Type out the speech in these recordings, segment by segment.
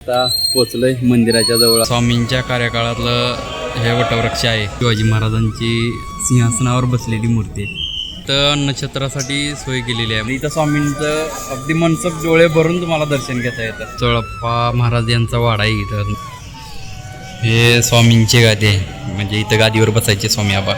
आता पोचलोय मंदिराच्या जवळ. स्वामींच्या कार्यकाळातलं हे वटवृक्ष आहे. शिवाजी महाराजांची सिंहासनावर बसलेली मूर्ती तर नक्षत्रासाठी सोय केलेली आहे. इथं स्वामींचं अगदी मनसप डोळे भरून तुम्हाला दर्शन घेता येतं. चोळप्पा महाराज यांचा वाडा आहे इथं. हे स्वामींचे गादी आहे. म्हणजे इथं गादीवर बसायचे स्वामी आबा.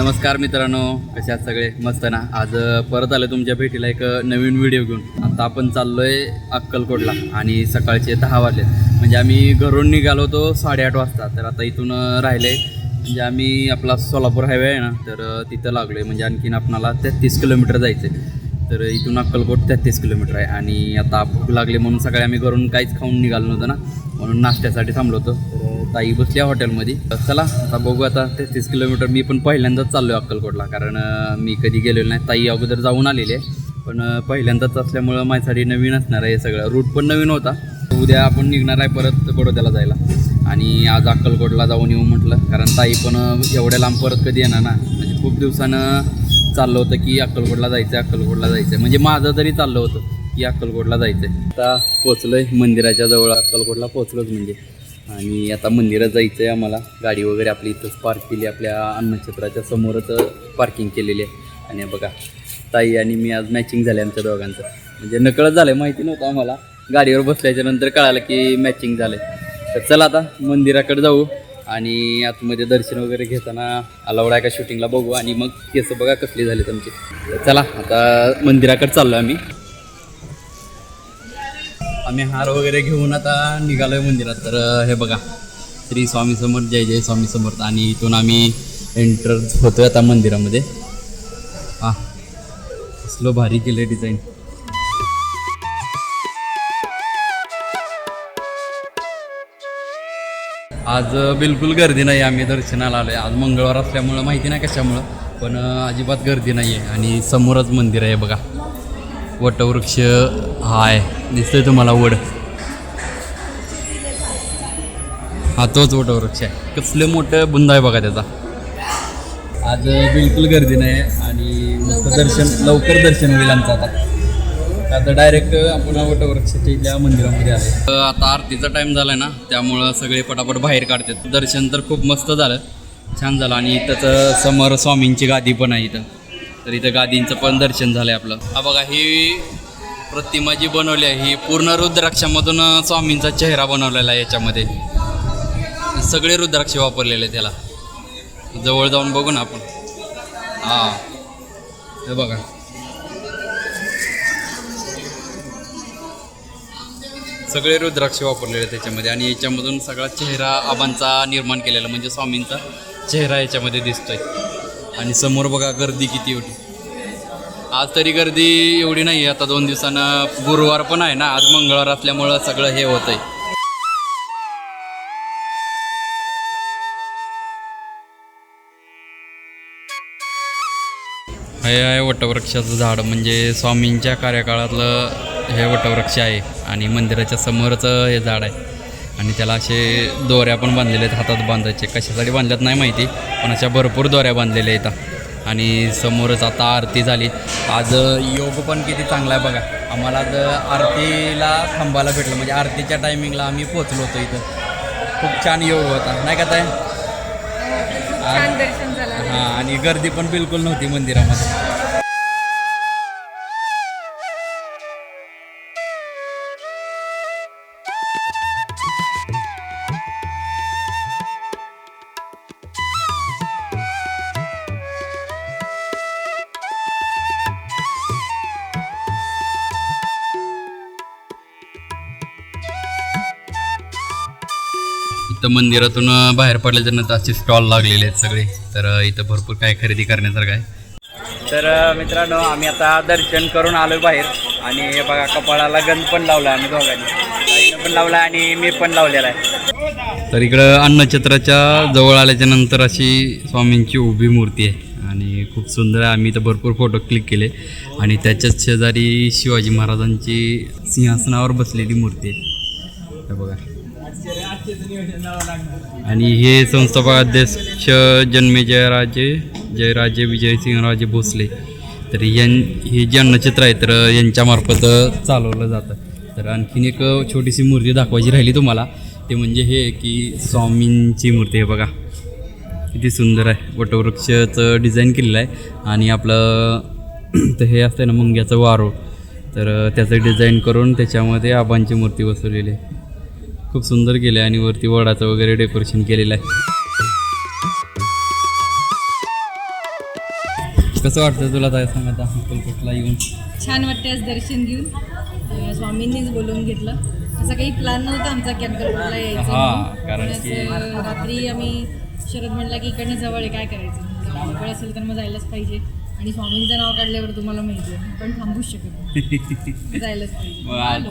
नमस्कार मित्रांनो कसे आहात सगळे? मस्त ना? आज परत आलं तुमच्या भेटीला एक नवीन व्हिडिओ घेऊन. आता आपण चाललोय अक्कलकोटला आणि सकाळचे दहा वाजले म्हणजे आम्ही घरून निघालो होतो साडेआठ वाजता. तर आता इथून राहिले म्हणजे आम्ही आपला सोलापूर हायवे आहे ना तर तिथं तिथं लागलोय. म्हणजे आणखीन आपणाला तेहतीस किलोमीटर जायचं आहे तर इथून अक्कलकोट तेहतीस किलोमीटर आहे. आणि आता भूक लागली म्हणून सकाळी आम्ही घरून काहीच खाऊन निघालो नव्हतं ना. म्हणून नाश्त्यासाठी थांबलो होतो. ताई बसल्या हॉटेलमध्ये. चला आता बघू आता तेहतीस किलोमीटर मी पण पहिल्यांदाच चाललो आहे अक्कलकोटला. कारण मी कधी गेलेलो नाही. ताई अगोदर जाऊन आलेले पण पहिल्यांदाच असल्यामुळं माझ्यासाठी नवीन असणार आहे सगळं. रूट पण नवीन होता. उद्या आपण निघणार आहे परत बडोद्याला जायला. आणि आज अक्कलकोटला जाऊन येऊ म्हटलं. कारण ताई पण एवढ्या लांब परत कधी येणार ना? म्हणजे खूप दिवसानं चाललं होतं की अक्कलकोटला जायचं आहे अक्कलकोटला जायचं आहे म्हणजे माझं तरी चाललं होतं की अक्कलकोटला जायचं आहे आता पोचलोय मंदिराच्या जवळ. अक्कलकोटला पोचलोच म्हणजे. आणि आता मंदिरात जायचं आहे आम्हाला. गाडी वगैरे आपली इथंच पार्क केली आपल्या अन्नक्षेत्राच्या समोरच पार्किंग केलेली आहे. आणि बघा ताई आणि मी आज मॅचिंग झाले आमच्या दोघांचं. म्हणजे नकळत झालं माहिती नव्हतं आम्हाला. गाडीवर बसल्याच्या नंतर कळालं की मॅचिंग झालं तर चला आता मंदिराकडे जाऊ. आणि आतमध्ये दर्शन वगैरे घेताना अलावड आहे का शूटिंगला बघू. आणि मग केसं बघा कसली झाली तुमची चला आता मंदिराकडे चाललो आम्ही. आम्ही हार वगैरे घेऊन आता निघालोय मंदिरात. तर हे बघा. श्री स्वामी समर्थ जय जय स्वामी समर्थ. आणि इथून आम्ही एंटर होतोय आता मंदिरामध्ये. हा कसलं भारी केलं डिझाईन आज बिलकुल गर्दी नाही आम्ही दर्शनाला आलोय. आज मंगळवार असल्यामुळं माहिती नाही कशामुळं. पण अजिबात गर्दी नाही आहे आणि समोरच मंदिर आहे बघा. वटवृक्ष हाय आहे दिसतोय तुम्हाला वड. हा तोच वटवृक्ष आहे. कसलं मोठं बुंद आहे बघा त्याचा. आज बिलकुल गर्दी नाही आणि मस्त दर्शन लवकर दर्शन होईल आमचं आता. आता डायरेक्ट आपण वटवृक्षाच्या इथल्या मंदिरामध्ये आले आता आरतीचा टाईम झाला आहे ना त्यामुळं सगळे पटापट बाहेर काढतात. दर्शन तर खूप मस्त झालं. छान झालं आणि इथंच समोर स्वामींची गादी पण आहे इथं. तर इथं गादींचं पण दर्शन झालं आहे आपलं. हा बघा ही प्रतिमा जी बनवली आहे ही पूर्ण रुद्राक्षामधून स्वामींचा चेहरा बनवलेला आहे याच्यामध्ये. सगळे रुद्राक्ष वापरलेले आहे त्याला. जवळ जाऊन बघू ना आपण. हा. हे बघा. सगळे रुद्राक्ष वापरलेले त्याच्यामध्ये. आणि याच्यामधून सगळा चेहरा आबांचा निर्माण केलेला म्हणजे स्वामींचा चेहरा याच्यामध्ये दिसतोय. आणि समोर बघा गर्दी किती होती. आज तरी गर्दी एवढी नाही आहे आता दोन दिवसानं गुरुवार पण आहे ना. आज मंगळवार असल्यामुळं सगळं हे होतंय. हे आहे वटवृक्षाचं झाड. म्हणजे स्वामींच्या कार्यकाळातलं हे वटवृक्ष आहे आणि मंदिराच्या समोरचं हे झाड आहे. आणि त्याला असे दोऱ्या पण बांधलेल्या आहेत हातात बांधायचे. कशासाठी बांधल्यात नाही माहिती पण अशा भरपूर दोऱ्या बांधलेल्या आहेत आणि समोरच आता आरती झाली. आज योग पण किती चांगला आहे बघा. आम्हाला आज आरतीला थांबायला भेटलं. म्हणजे आरतीच्या टायमिंगला आम्ही पोचलो होतो इथं. खूप छान योग होता. नाही का झालं. हां आणि गर्दी पण बिलकुल नव्हती मंदिरामध्ये. इथं मंदिरातून बाहेर पडल्याच्या नंतर असे स्टॉल लागलेले आहेत सगळे. तर इथं भरपूर काय खरेदी करण्यासारखं आहे. तर मित्रांनो आम्ही आता दर्शन करून आलो बाहेर. आणि हे बघा कपाळाला गंध पण लावला आम्ही दोघांनी. पण लावला आणि मी पण लावलेला आहे. तर इकडं अन्नछत्राच्या जवळ आल्याच्यानंतर अशी स्वामींची उभी मूर्ती आहे. आणि खूप सुंदर आहे. आम्ही इथं भरपूर फोटो क्लिक केले. आणि त्याच्याच शेजारी शिवाजी महाराजांची सिंहासनावर बसलेली मूर्ती आहे. बघा. आणि हे संस्थापक अध्यक्ष जन्मे जयराजे जयराजे विजयसिंहराजे भोसले. तर यां हे जे अन्नचित्र आहे तर यांच्यामार्फत चालवलं जातं. तर आणखीन एक छोटीशी मूर्ती दाखवायची राहिली तुम्हाला. ते म्हणजे हे की स्वामींची मूर्ती आहे बघा. किती सुंदर आहे. वटवृक्षाचं डिझाईन केलेलं आहे. आणि आपलं तर हे असतं ना मुंग्याचं वारो तर त्याचं डिझाईन करून त्याच्यामध्ये आबांची मूर्ती बसवलेली आहे. खूप सुंदर केलं आहे आणि वरती वडाचं वगैरे डेकोरेशन केलेलं आहे. कसं वाटतं तुला काय सांगा आता अक्कलकोटला येऊन? छान वाटते आज दर्शन घेऊन. स्वामींनीच बोलवून घेतलं. असं काही प्लॅन नव्हता आमचा की अक्कलकोटला यायचं हा. कारण रात्री आम्ही शरद म्हणला की इकडनं जवळ आहे काय करायचं? जवळ असेल तर मग जायलाच पाहिजे. आणि स्वामींचं नाव काढल्यावर तुम्हाला माहिती आहे. पण थांबूच शकत जायलाच मग आज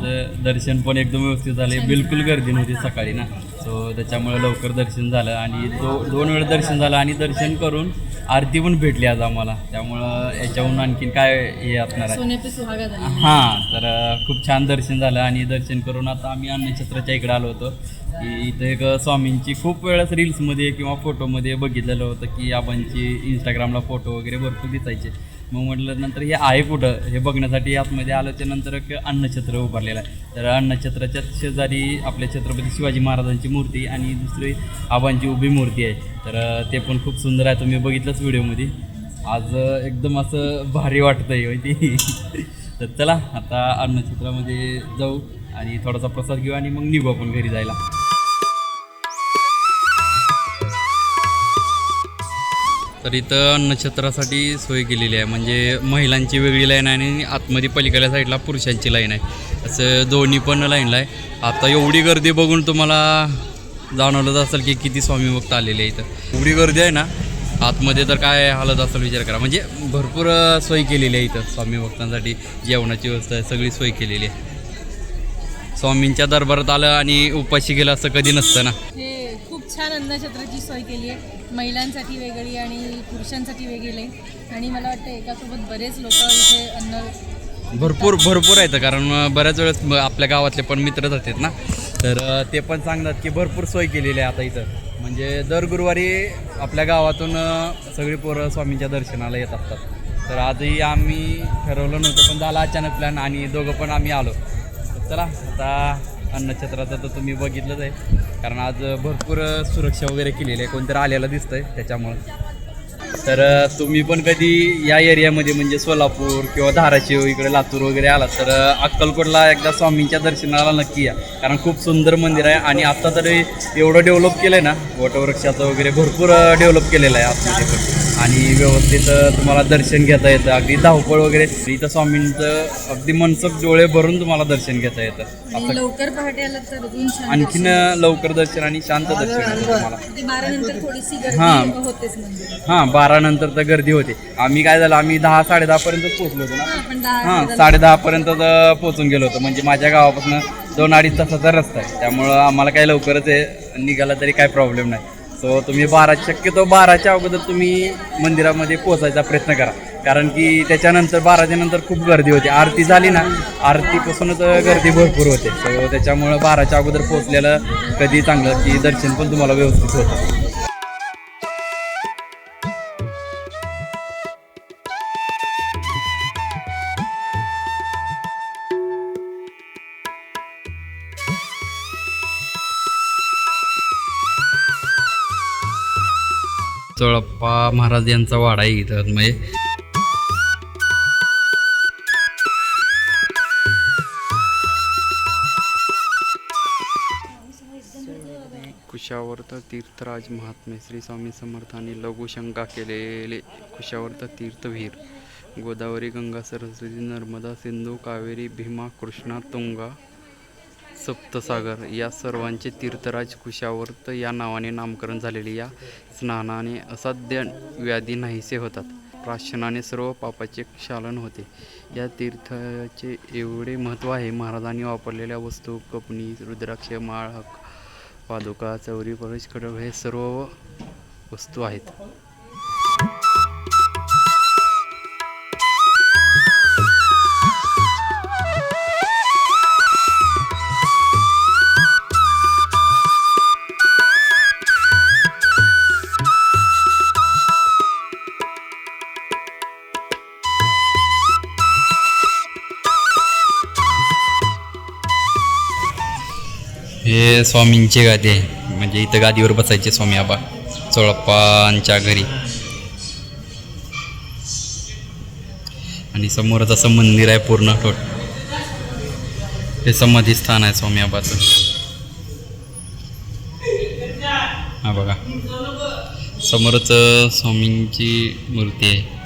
दर्शन पण एकदम व्यवस्थित झाले बिलकुल गर्दी नव्हती सकाळी ना. सो त्याच्यामुळे लवकर दर्शन झालं आणि दो दोन वेळ दर्शन झालं आणि दर्शन करून आरती पण भेटली आज आम्हाला. त्यामुळं याच्याहून आणखीन काय हे असणार आहे? सोने पे सुहागा झाला. हां तर खूप छान दर्शन झालं आणि दर्शन करून आता आम्ही अन्नछत्राच्या इकडे आलो होतो. की इथं एक स्वामींची खूप वेळेस रील्समध्ये किंवा फोटोमध्ये बघितलेलं होतं की आबांची इंस्टाग्रामला फोटो वगैरे भरपूर दिसायचे. मग म्हटलं नंतर हे आहे कुठं? हे बघण्यासाठी आतमध्ये आलं त्यानंतर एक अन्नछत्र उभारलेलं आहे. तर अन्नछत्राच्या शेजारी आपल्या छत्रपती शिवाजी महाराजांची मूर्ती आणि दुसरी आबांची उभी मूर्ती आहे. तर ते पण खूप सुंदर आहे. तुम्ही बघितलंच व्हिडिओमध्ये. आज एकदम असं भारी वाटतं आहे ती. तर चला आता अन्नछत्रामध्ये जाऊ आणि थोडासा प्रसाद घेऊ आणि मग निघू आपण घरी जायला. तर इथं नक्षत्रासाठी सोय केलेली आहे. म्हणजे महिलांची वेगळी लाईन आहे आणि आतमध्ये पलीकडल्या साईडला पुरुषांची लाईन आहे. असं दोन्ही पण लाईनला आहे. आता एवढी गर्दी बघून तुम्हाला जाणवलंच असेल की किती स्वामी भक्त आलेले आहे इथं एवढी गर्दी आहे ना आतमध्ये तर काय हालत असेल विचार करा. म्हणजे भरपूर सोय केलेली आहे इथं स्वामी भक्तांसाठी. जेवणाची व्यवस्था आहे सगळी सोय केलेली आहे. स्वामींच्या दरबारात आलं आणि उपाशी गेलं असं कधी नसतं ना. खूप छान अन्नछत्राची सोय केली आहे. महिलांसाठी वेगळी आणि पुरुषांसाठी वेगळी. आहे आणि मला वाटतं एकासोबत बरेच लोक इथे अन्न भरपूर भरपूर आहेत कारण बऱ्याच वेळेस आपल्या गावातले पण मित्रच असतात ना. तर ते पण सांगतात की भरपूर सोय केलेली आहे आता इथं. म्हणजे दर गुरुवारी आपल्या गावातून सगळी पोरं स्वामींच्या दर्शनाला येत असतात तर आजही आम्ही ठरवलं नव्हतं पण झालं अचानक प्लॅन आणि दोघं पण आम्ही आलो. चला आता अन्नछत्राचं तर तुम्ही बघितलंच आहे. कारण आज भरपूर सुरक्षा वगैरे केलेली आहे. कोणतरी आलेलं आहे त्याच्यामुळं. तर तुम्ही पण कधी या एरियामध्ये म्हणजे सोलापूर किंवा धाराशिव इकडे लातूर वगैरे आलात तर अक्कलकोटला एकदा स्वामींच्या दर्शनाला नक्की या. कारण खूप सुंदर मंदिर आहे आणि आत्ता तरी एवढं डेव्हलप केलं आहे ना वटवृक्षाचं वगैरे भरपूर डेव्हलप केलेलं आहे. आतमध्ये पण आणि व्यवस्थित तुम्हाला दर्शन घेता येतं. अगदी धावपळ वगैरे. इथं स्वामींचं अगदी मनसोक्त डोळे भरून तुम्हाला दर्शन घेता येतं. आणि असं. लवकर पहाटे आलं तर अजून छान आणखीन लवकर दर्शन आणि शांत दर्शन आहे तुम्हाला. म्हणजे बारा नंतर थोडीशी हां. होतेच मंदिरात हां बारा नंतर तर गर्दी होते. आम्ही काय झालं आम्ही दहा साडे पर्यंत पोहोचलो होतो ना. हां, पण दहा हां साडे दहा पर्यंत तर पोहोचून गेलो होतो. म्हणजे माझ्या गावापासून दोन अडीच तासाचा रस्ता आहे. त्यामुळं आम्हाला काही लवकरच आहे निघाला तरी काय प्रॉब्लेम नाही. सो तुम्ही बारा शक्यतो बाराच्या अगोदर तुम्ही मंदिरामध्ये पोचायचा प्रयत्न करा. कारण की त्याच्यानंतर बाराच्या नंतर खूप गर्दी होते. आरती झाली ना आरतीपासूनच गर्दी भरपूर होते. सो त्याच्यामुळं बाराच्या अगोदर पोहोचलेलं कधी चांगलं की दर्शन पण तुम्हाला व्यवस्थित होतं. चळप्पा महाराज यांचा वाडा आहे इथं. म्हणजे कुशावर्त तीर्थराज महात्मे श्री स्वामी समर्थांनी लघुशंका केलेले कुशावर्त तीर्थवीर गोदावरी गंगा सरस्वती नर्मदा सिंधू कावेरी भीमा कृष्णा तुंगा सप्तसागर या सर्वांचे तीर्थराज कुशावर्त या नावाने नामकरण झालेले या स्नानाने असाध्य व्याधी नाहीसे होतात. प्राशनाने सर्व पापाचे क्षालन होते. या तीर्थाचे एवढे महत्त्व आहे महाराजांनी वापरलेल्या वस्तू कपणी रुद्राक्ष माळ पादुका चौरी परश खडक हे सर्व वस्तू आहेत. हे स्वामींची गादी आहे म्हणजे इथं गादीवर बसायचे स्वामी आबा. चोळप्पांच्या घरी. आणि समोरच असं मंदिर आहे पूर्ण टोट हे समाधी स्थान आहे स्वामी आबाचं. हा बघा. समोरच स्वामींची मूर्ती आहे.